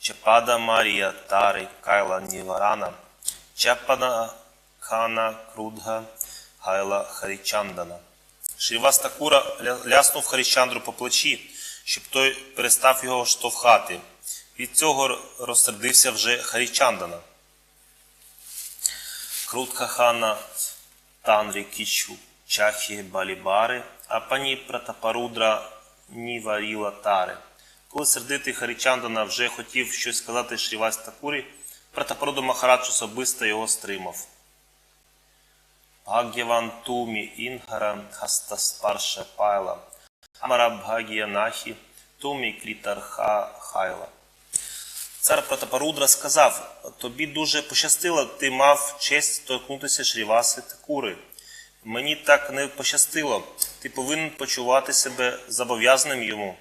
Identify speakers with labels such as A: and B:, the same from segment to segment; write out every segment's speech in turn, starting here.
A: Чапада Марія Тари Кайла Ніварана, Чапана Хана Крудга Гайла Харічандана. Шрівас Такура ляснув Харічандру по плечі, щоб той перестав його штовхати. Від цього розсердився вже Харічандана. Крутка хана Танрі Кічу Чахі Балібари, а пані Пратапарудра Ніваріла Тари. Коли сердитий Харічандана вже хотів щось сказати Шрівась Такурі, Пратапаруду Махарадж особисто його стримав. Бхагяван Тумі Інгара Хастаспарша Пайла, Амара Бхагія Нахі, Тумі Клітарха Хайла. Цар Пратапарудра сказав, тобі дуже пощастило, ти мав честь торкнутися Шріваси Такури. Мені так не пощастило, ти повинен почувати себе зобов'язаним йому.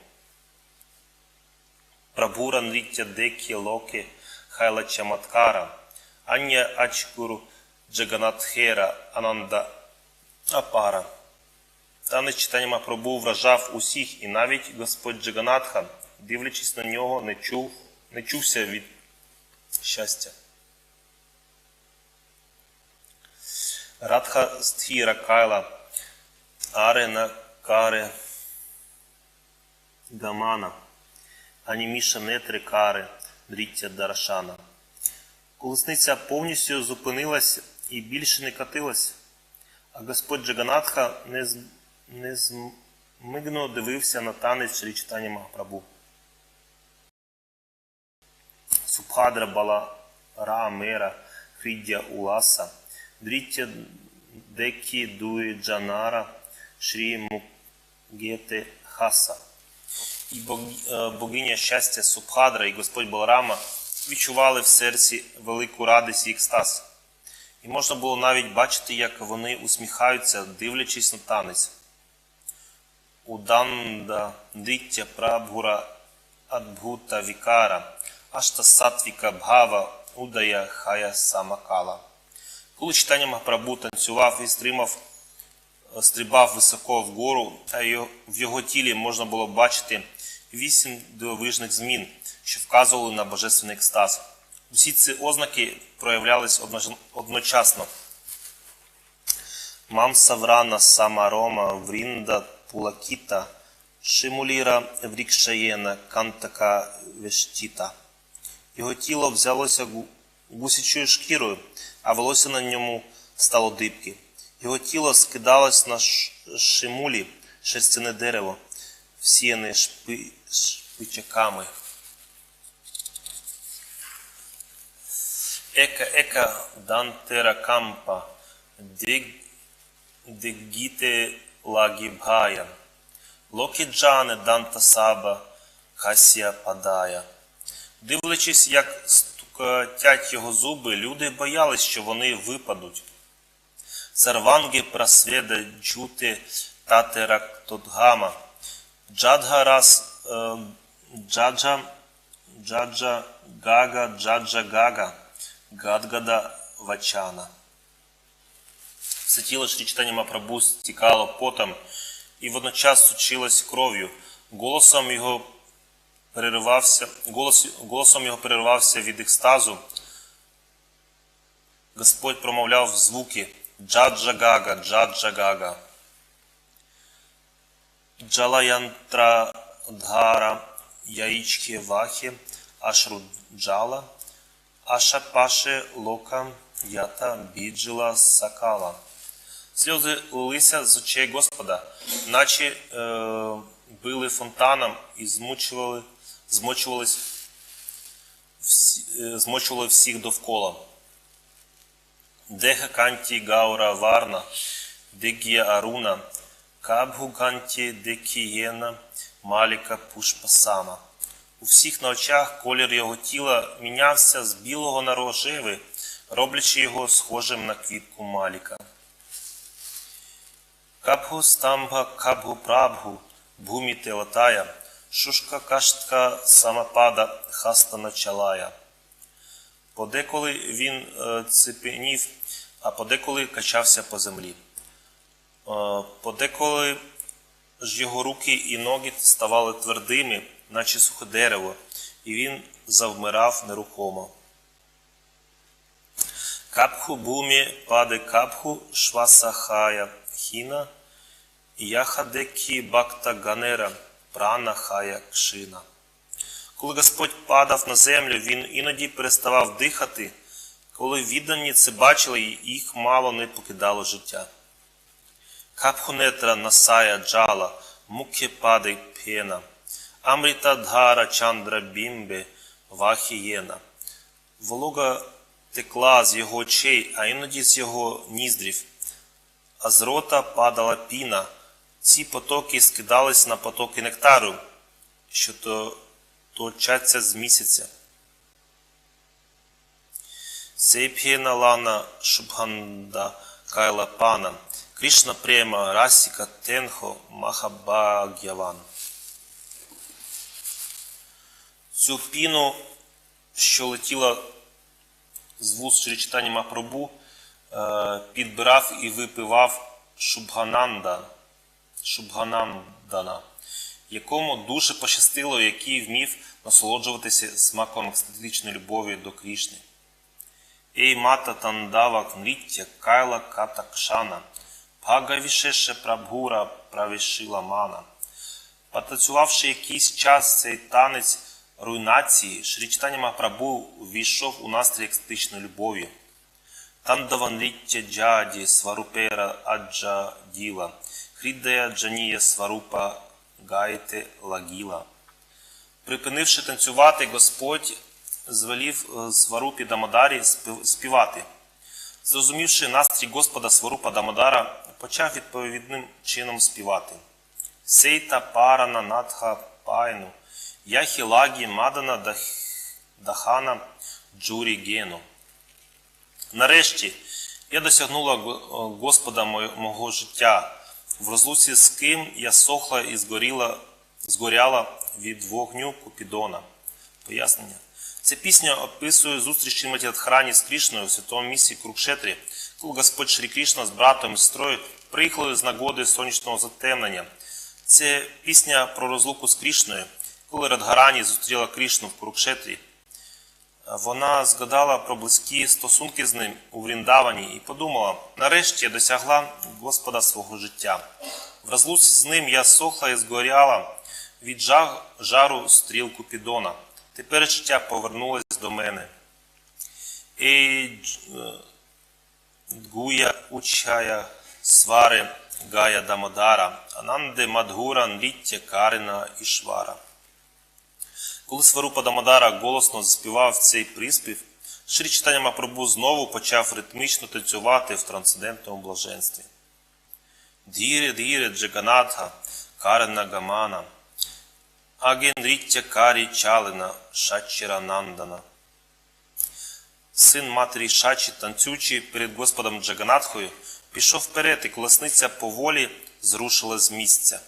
A: Прабура Нріття Декі Локи Хайла Чаматкара, Ання Ачкуру Джаганатхера Ананда Апара. Танець читання Мапрабу вражав усіх, і навіть Господь Джаганатха, дивлячись на нього, не чув, не чувся від щастя. Радха Стхіра Кайла, Арена Каре Гамана, Аніміша Нетри Каре, Дріття Дарашана. Колесниця повністю зупинилась і більше не катилась, а Господь Джаганатха не, з- не змигно дивився на танець Шрі Читання Махапрабу. Субхадра Бала Ра Мера Хридя Уласа, Дріття Декі Дуї Джанара, Шрі Мугете Хаса. І е, богиня щастя Субхадра і Господь Баларама відчували в серці велику радість і екстаз. І можна було навіть бачити, як вони усміхаються, дивлячись на танець. Уданда Диття Прабгура Адбhuта Вікара, Ашта Сатвіка Бхава Удая Хая Самакала. Коли читання Махапрабу танцював і стримав, стрибав високо вгору, а в його тілі можна було бачити вісім дивовижних змін, що вказували на божественний екстаз. Усі ці ознаки проявлялись одночасно. Мам Саврана Самарома Врінда Пулакіта Шимуліра Врікшаєна Кантака Вештіта. Його тіло взялося гусячою шкірою, а волосся на ньому стало дибки. Його тіло скидалось на шимулі, шерстяне дерево, всіяне шпи, шпичаками. Ека ека дантера кампа, дег, дегіте лагібгая, локіджане данта саба, хасія падая. Дивлячись, як стукотять його зуби, люди боялись, що вони випадуть. Сарванги прасведа джути татерактодгама. Джадга рас е, джаджа, джаджа гага, джаджа гага, гадгада вачана. Все тіло Шрі Читання Мапрабу стікало потом і водночас сучилось кров'ю. Голосом його переривався, голос, голосом його переривався від екстазу. Господь промовляв звуки Джаджа Гага, Джаджа Гага. Джалаянтра Дхара Яички Вахи Ашруджала Ашапаше Лока Ята Біджила Сакала. Сльози лилися з очей Господа, наче е, били фонтаном і змучували, змочувались всі, е, змочували всіх довкола. Деха Канті Гаура Варна, Дегія Аруна, Кабгу Канті Декієна, Маліка Пушпасама. У всіх на очах колір його тіла мінявся з білого на рожевий, роблячи його схожим на квітку Маліка. Кабгу Стамбha Кабгу Прабгу Бхумі Телатая, Шушка Каштка Самапада Хаста Началая. Подеколи він е, цепенів, а подеколи качався по землі. Е, Подеколи ж його руки і ноги ставали твердими, наче сухе дерево, і він завмирав нерухомо. Капху бумі паде капху швасахая хіна, яхадекі бакта ганера прана хая кшина. Коли Господь падав на землю, він іноді переставав дихати. Коли віддані це бачили, їх мало не покидало життя. Капхунетра насая джала, мукхе падай пена, амрита дхара чандра бімбе вахієна. Волога текла з його очей, а іноді з його ніздрів, а з рота падала піна. Ці потоки скидались на потоки нектару, що то точаться з місяця. Сейп'єна лана Шубханда Кайла Пана, Кришна Према Расіка Тенхо Махабаг'яван. Цю піну, що летіла з через читання Махапрабху, е, підбирав і випивав Шубгананда, Шубганандана, якому дуже пощастило, який вмів насолоджуватися смаком екстатичної любові до Крішни. Ей мата тандава нриття кайла катакшана, Бхагавішеше прабгура правішила мана. Потанцювавши якийсь час цей танець руйнації, Шрі Читання Махапрабху ввійшов у настрій екстатичної любові. Тандава нриття джаді сварупера аджа діла, Хріддая джанія сварупа гайте лагіла. Припинивши танцювати, Господь звелів е, Сварупі Дамодарі співати. Зрозумівши настрій Господа Сварупа Дамодара, почав відповідним чином співати. Сейта парана надха пайну, яхі лагі мадана дах- дахана джурі гену. Нарешті я досягнула Господа мого життя, в розлуці з ким я сохла і згоріла, згоряла від вогню Купідона. Пояснення. Ця пісня описує зустріч Шриматі Радхарані з Крішною в святому місці Куркшетрі, коли Господь Шрі Крішна з братом і сестрою приїхали з нагоди сонячного затемнення. Це пісня про розлуку з Крішною, коли Радгарані зустріла Крішну в Куркшетрі. Вона згадала про близькі стосунки з ним у Вріндавані і подумала: нарешті я досягла Господа свого життя. В розлуці з ним я сохла і згоряла від жа- жару стріл Купідона. Тепер життя повернулось до мене. Дж- е, Гуя учая свари Гая Дамодара, Ананде Мадгура Нріття Карина Ішвара. Коли Сварупа Дамодара голосно заспівав цей приспів, Шрі Читання Мапрабу знову почав ритмічно танцювати в трансцендентному блаженстві. Діре, діре, Джаганатха, Карина Гамана, Аген Ріття Карі Чалина, Шачіра Нандана. Син матері Шачі, танцюючи перед Господом Джаганатхою, пішов вперед, і колесниця поволі зрушила з місця.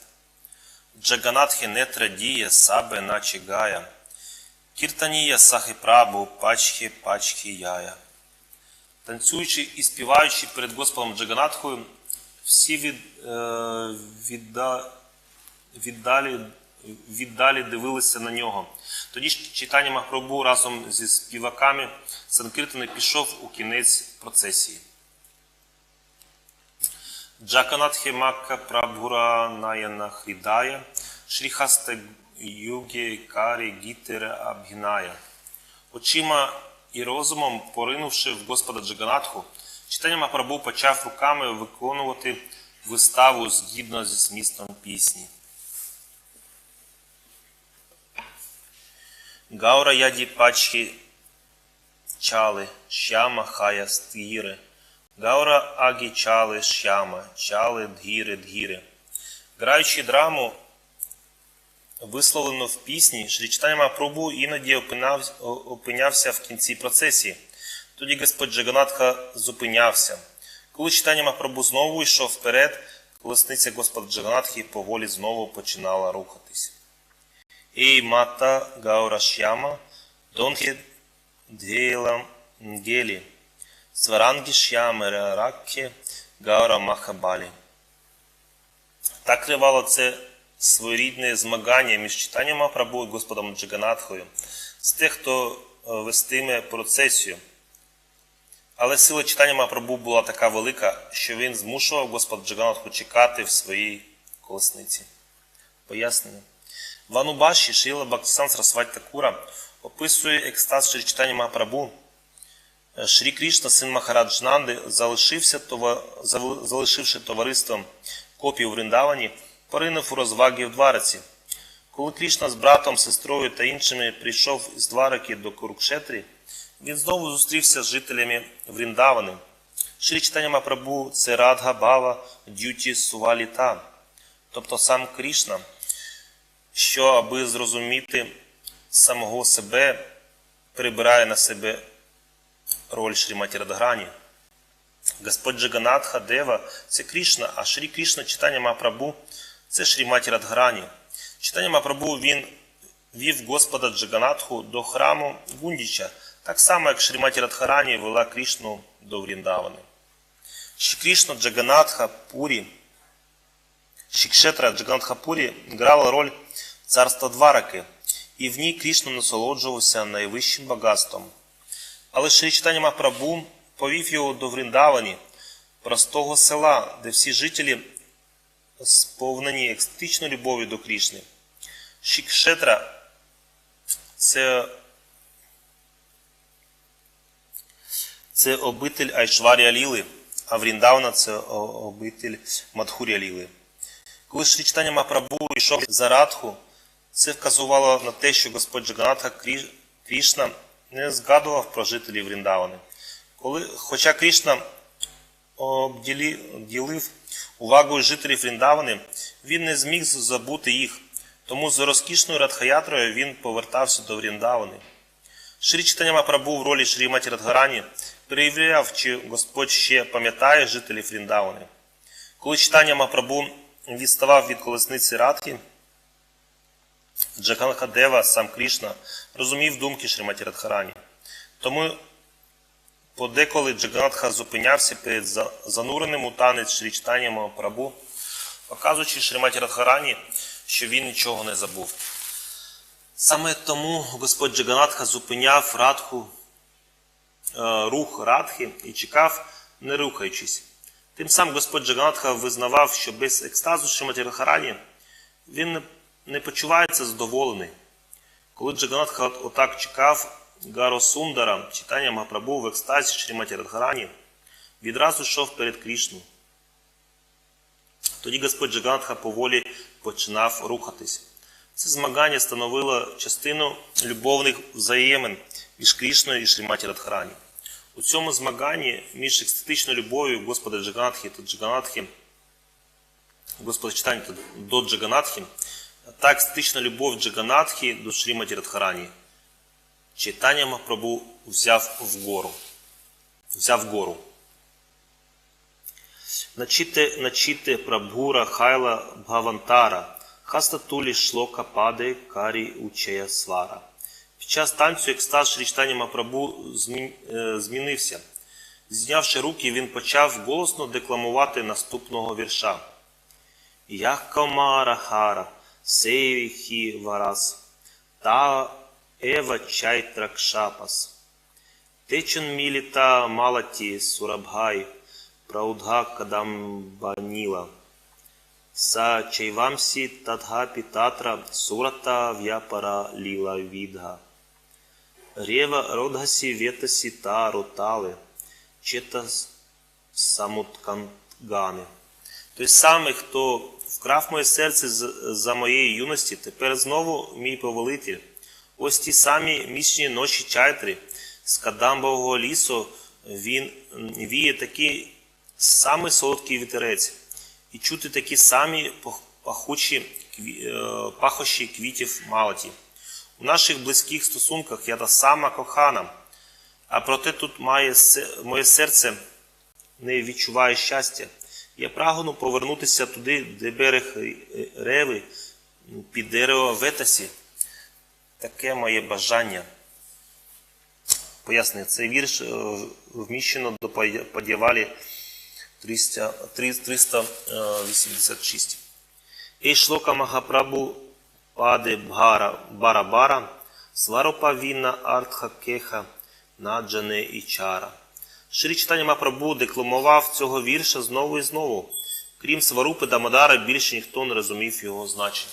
A: Джаганатхи нетра діє сабе наче гая. Кіртанія сахи прабу, пачхи, пачхи яя. Танцюючи і співаючи перед Господом Джаганатхою, всі від, е, відда, віддалі, віддалі дивилися на нього. Тоді ж читання Махпрабху разом зі співаками Санкиртани пішов у кінець процесії. Джаканатхе Макка Прабхура Наяна Хридая, Шріхаста Югі Карі Гітера Абгіная. Очима і розумом, поринувши в Господа Джаганатху, читання Махапрабху почав руками виконувати виставу згідно зі змістом пісні. Гаура яді пачхі чали, шяма хая стіри. Гаура агі чали шяма, чали дгіри дгіри. Граючи драму, висловлено в пісні, Шрі Читання Махапрабху іноді опинав, опинявся в кінці процесії. Тоді Господь Джаганатха зупинявся. Коли читання Махапрабху знову йшов вперед, колесниця Господа Джаганатхи поволі знову починала рухатись. Ей мата Гаура Шяма, Донхе Дгелам Нгелі, Сварангі Шями Ракхе Гаура Махабалі. Так тривало це своєрідне змагання між читанням Махапрабху і Господом Джаганатхою з тих, хто е, вестиме процесію. Але сила читання Махапрабху була така велика, що він змушував Господа Джаганатху чекати в своїй колесниці. Пояснення. В Анубаші Шріла Бхактисан Сарасвати Такура описує екстаз Шрі читання Махапрабху. Шрі Крішна, син Махарадж Нанди, залишився, това- залишивши товариством копій у Вриндавані, поринув у розваги в Двараці. Коли Крішна з братом, сестрою та іншими прийшов із Двараки до Курукшетрі, він знову зустрівся з жителями Вріндавани. Шрі читання Махапрабху – це Радга Бава Дюті Суваліта, тобто сам Крішна, що, аби зрозуміти самого себе, прибирає на себе роль Шріматі Радграні. Господь Джаганатха Дева це Крішна, а Шрі Крішна читання Махапрабху це Шріматі Радграні. Читання Махапрабху він вів Господа Джаганатху до храму Гундіча, так само як Шріматі Радхарані вела Крішну до Вріндавани. Шрі Крішна Джаганатха Пурі Шікшетра Джаганатха Пурі грала роль царства Двараки, і в ній Крішна насолоджувався найвищим багатством. Але Шрі Читання Махапрабху повів його до Вріндавані, простого села, де всі жителі сповнені екстатичною любов'ю до Крішни. Шікшетра це, це обитель Айшварія Ліли, а Вріндавана це обитель Мадхурія Ліли. Коли Шрі Читання Махапрабху йшов за Радху, це вказувало на те, що Господь Джаганатха Крі- Крішна не згадував про жителів Вріндавани. Коли, хоча Крішна обділив увагою жителів Вріндавани, він не зміг забути їх, тому з розкішною Радхаятрою він повертався до Вріндавани. Шрі Читання Махапрабху в ролі Шріматі Радгарані перевіряв, чи Господь ще пам'ятає жителів Вріндавани. Коли читання Махапрабху відставав від колесниці Радхи, Джаганхадева, сам Крішна, розумів думки Шриматі Радхарані. Тому подеколи Джаганатха зупинявся перед зануреним у танець Шрі читанням Махапрабху, показуючи Шриматі Радхарані, що він нічого не забув. Саме тому Господь Джаганатха зупиняв Радху, е, рух Радхи і чекав, не рухаючись. Тим самим Господь Джаганатха визнавав, що без екстазу Шриматі Радхарані він не- не почувається задоволений. Коли Джаганатха отак чекав Гаро Сундара, читання Махапрабху в екстазі Шріматі Радхарані, відразу йшов перед Крішну. Тоді Господь Джаганатха поволі починав рухатись. Це змагання становило частину любовних взаємин між Крішною і Шріматі Радхарані. У цьому змаганні між екстатичною любов'ю Господа Джаганатхи та Джаганатхи Господа читання до Джаганатхи, та екстатична любов Джаганатхи до Шріматі Радхарані. Читання Махапрабху взяв вгору. Взяв вгору. Начите, начите Прабхура Хайла Бхавантара, Хастатулі Шлока Паде Карі Учея Свара. Під час танцю екстаз Шрі читання Махапрабху е, змінився. Знявши руки, він почав голосно декламувати наступного вірша. Як Камара Хара, Севіхі Варас, та Ева Чайтракшапас. Течен Міліта Малаті Сурабгай, Праудга Кадамбаніла. Са Чайвамсі Тадгапі Татра Сурата В'япара Ліла Відга. Рева Родгасі Ветасі Та Ротали, Четас Самуткангани. Той самий, хто вкрав моє серце за моєї юності, тепер знову мій повелитель. Ось ті самі місячні ночі чайтри, з Кадамбового лісу він віє такий самий солодкий вітерець, і чути такі самі пахучі е, пахощі квітів малаті. У наших близьких стосунках я та сама кохана, а проте тут має моє серце не відчуває щастя. Я прагну повернутися туди, де берег реви, під дерево Ветасі. Таке моє бажання. Пояснюю, цей вірш е, вміщено до 300 386. Ей шлока Махапрабу паде бхара бара бара, сварупа вінна артха кеха, наджане і чара. Шрі Читання Махапрабу декламував цього вірша знову і знову. Крім Сварупи Дамодара, більше ніхто не розумів його значення.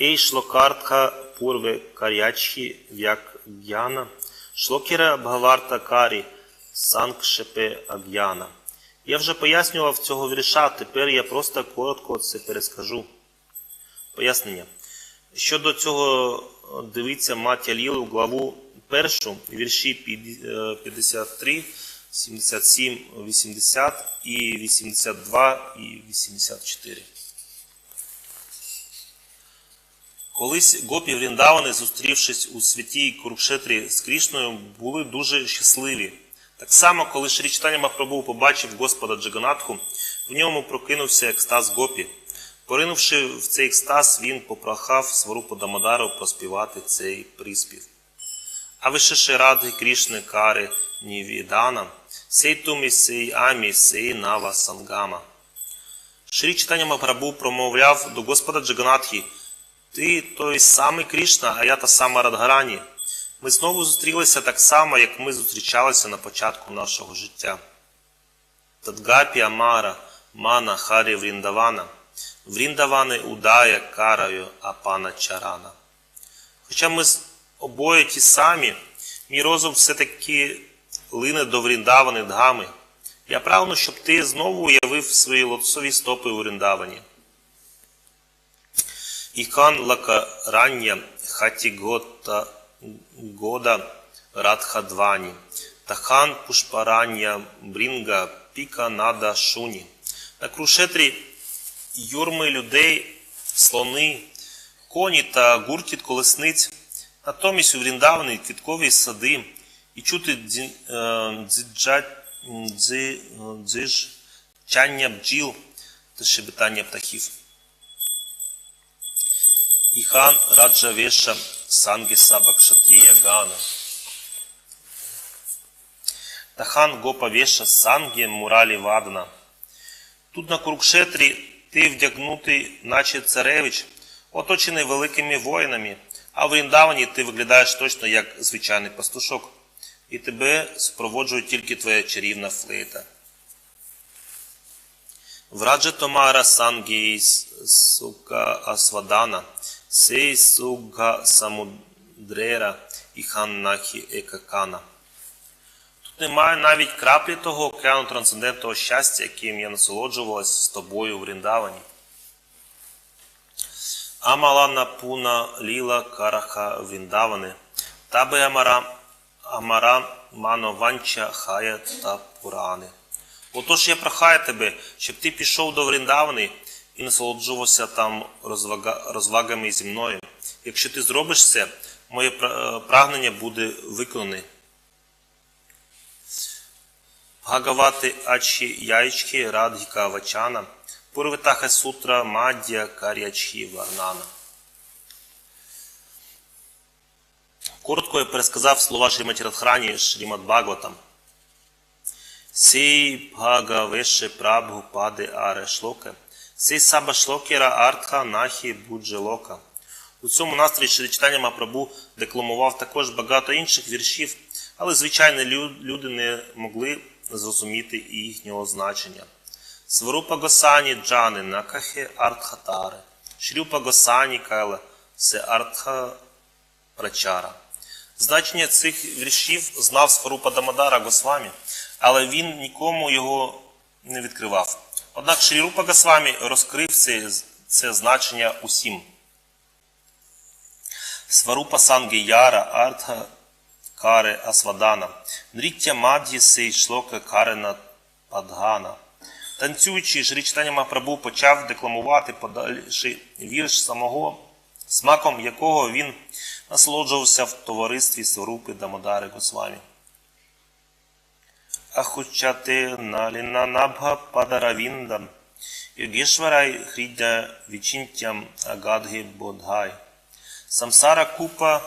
A: Ей шлокартха пурве карячхі в'як г'яна, шлокіра бхаварта карі, санкшепе аг'яна. Я вже пояснював цього вірша, тепер я просто коротко це перескажу. Пояснення. Щодо цього дивіться Матя Лілу, главу першу, вірші 53, 77, 80 і 82 і 84. Колись гопі Вріндавани, зустрівшись у святій Курукшетрі з Крішною, були дуже щасливі. Так само, коли Шрі Читання Махапрабху побачив Господа Джаганатху, в ньому прокинувся екстаз гопі. Поринувши в цей екстаз, він попрохав Сварупу Дамодару проспівати цей приспів. А вишеше ради Крішни Кари Нівідана, сей тумі сей амі сей нава сангама. Шрі Читання Махапрабху промовляв до Господа Джаганатхи, ти той самий Крішна, а я та сама Радгарані. Ми знову зустрілися так само, як ми зустрічалися на початку нашого життя. Тадгапі Амара, Мана Харі Вріндавана, Вріндавани Удая Караю Апана Чарана. Хоча ми обоє ті самі, мій розум все-таки лине до Вріндавани Дгами. Я прагну, щоб ти знову уявив свої лотосові стопи у Вріндавані. Ікан лака рання хаті гота года радхадвані, тахан пушпарання брінга піка нада шуні. На крушетрі юрми людей, слони, коні та гуркіт колесниць, натомість у Вріндавані квіткові сади і чути е, дзи- дзижчання бджіл та шебетання птахів. Іхан Раджа Веша Санги Саба Кшатрія Гана. Тахан Гопа Веша Санги Муралі Вадна. Тут на Курукшетрі ти вдягнутий, наче царевич, оточений великими воїнами, а в Ріндавані ти виглядаєш точно як звичайний пастушок, і тебе супроводжує тільки твоя чарівна флейта. Враджа Томара Сангі Сука Асвадана, Сей Суга Самудрера і Ханнахі Екакана. Тут немає навіть краплі того океану трансцендентного щастя, яким я насолоджувалась з тобою в Ріндавані. Амалана Пуна Ліла Караха Вріндавани, Табе Амара Амара Манованча Хая та Пурани. Отож я прохаю тебе, щоб ти пішов до Вріндавани і насолоджувався там розвага, розвагами зі мною. Якщо ти зробиш це, моє е, прагнення буде виконане. Бхагавати Ачі Яйчхі Радгіка Вачана, Пурвитаха Сутра Маддя Карячхі Варнана. Коротко я пересказав слова Шріматі Радхрані Шрімад Бхагаватам. Сей Бхагавеше Прабху Паде Аре Шлоке, Сей Саба Шлокера Артха Нахі Буджелока. У цьому настрої Шрі читання Мапрабу декламував також багато інших віршів, але звичайно люди не могли зрозуміти їхнього значення. Сварупа Госані Джани Накахе Артхатаре, Шрюпа Госані Кайла Се Артха Прачара. Значення цих віршів знав Сварупа Дамадара Госвамі, але він нікому його не відкривав. Однак Шрі Рупа Госвамі розкрив це, це значення усім. Сварупа Санги Яра Артха Каре Асвадана, Нріття Мад'ї Сей Шлока Карена Падгана. Танцюючи, Шрі Читання Махапрабху почав декламувати подальший вірш самого, смаком якого він насолоджувався в товаристві Сварупи Дамодари Госвамі. Ахучате наліна набха падаравіндам, Йогішварай хрідя вічінтям агадги бодгай. Самсара купа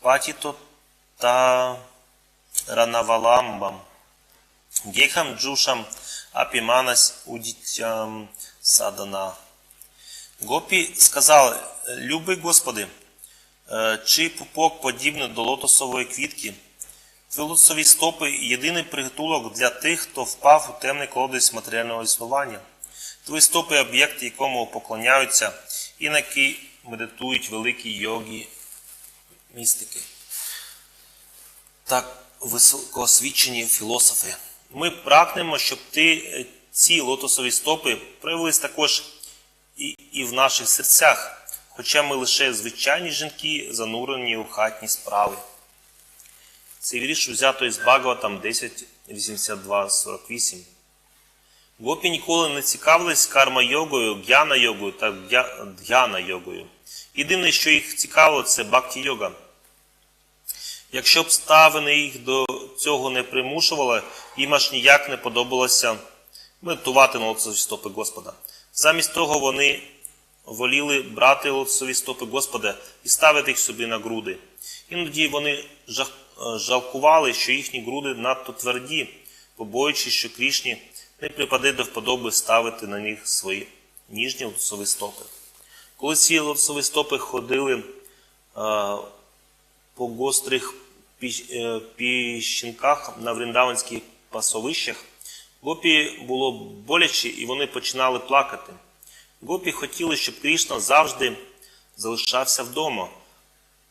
A: патіто та ранаваламбам. Гехам джушам апіманас удітям Садана. Гопі сказали, любий Господи, е, чий пупок подібний до лотосової квітки, твої стопи єдиний притулок для тих, хто впав у темний колодязь матеріального існування. Твої стопи об'єкт, якому поклоняються і на який медитують великі йоги містики. Так високоосвічені філософи. Ми прагнемо, щоб ти е, ці лотосові стопи проявились також і, і в наших серцях, хоча ми лише звичайні жінки, занурені у хатні справи. Цей вірш взято із Багаватам 10, 82, 48. Гопі ніколи не цікавились карма йогою, г'яна йогою та д'яна йогою. Єдине, що їх цікавило, це бхакті йога. Якщо обставини їх до цього не примушували, їм аж ніяк не подобалося медитувати на лотосові стопи Господа. Замість того вони воліли брати лотосові стопи Господа і ставити їх собі на груди. Іноді вони е, жалкували, що їхні груди надто тверді, побоюючись, що Крішні не припаде до вподоби ставити на них свої ніжні лотосові стопи. Коли ці лотосові стопи ходили е, по гострих піщ- е, піщинках на вріндаванських пасовищах, Гопі було боляче, і вони починали плакати. Гопі хотіли, щоб Крішна завжди залишався вдома.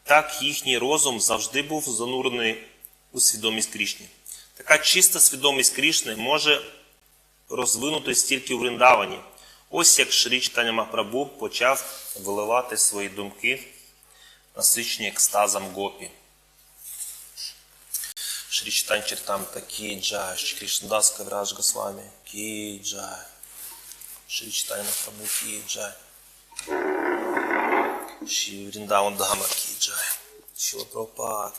A: Так їхній розум завжди був занурений у свідомість Крішні. Така чиста свідомість Крішни може розвинутись тільки у Вриндавані. Ось як Шрі Читання Махапрабху почав виливати свої думки, насичені екстазом Гопі. Шрі Читань Чартамрита Ки Джай, Шрі Кришнадас Кавирадж Госвами Ки Джай, Шрі Махапрабху Ки Джай, Шрі Вриндаван Дхама Ки Джай, Шила Прабхупад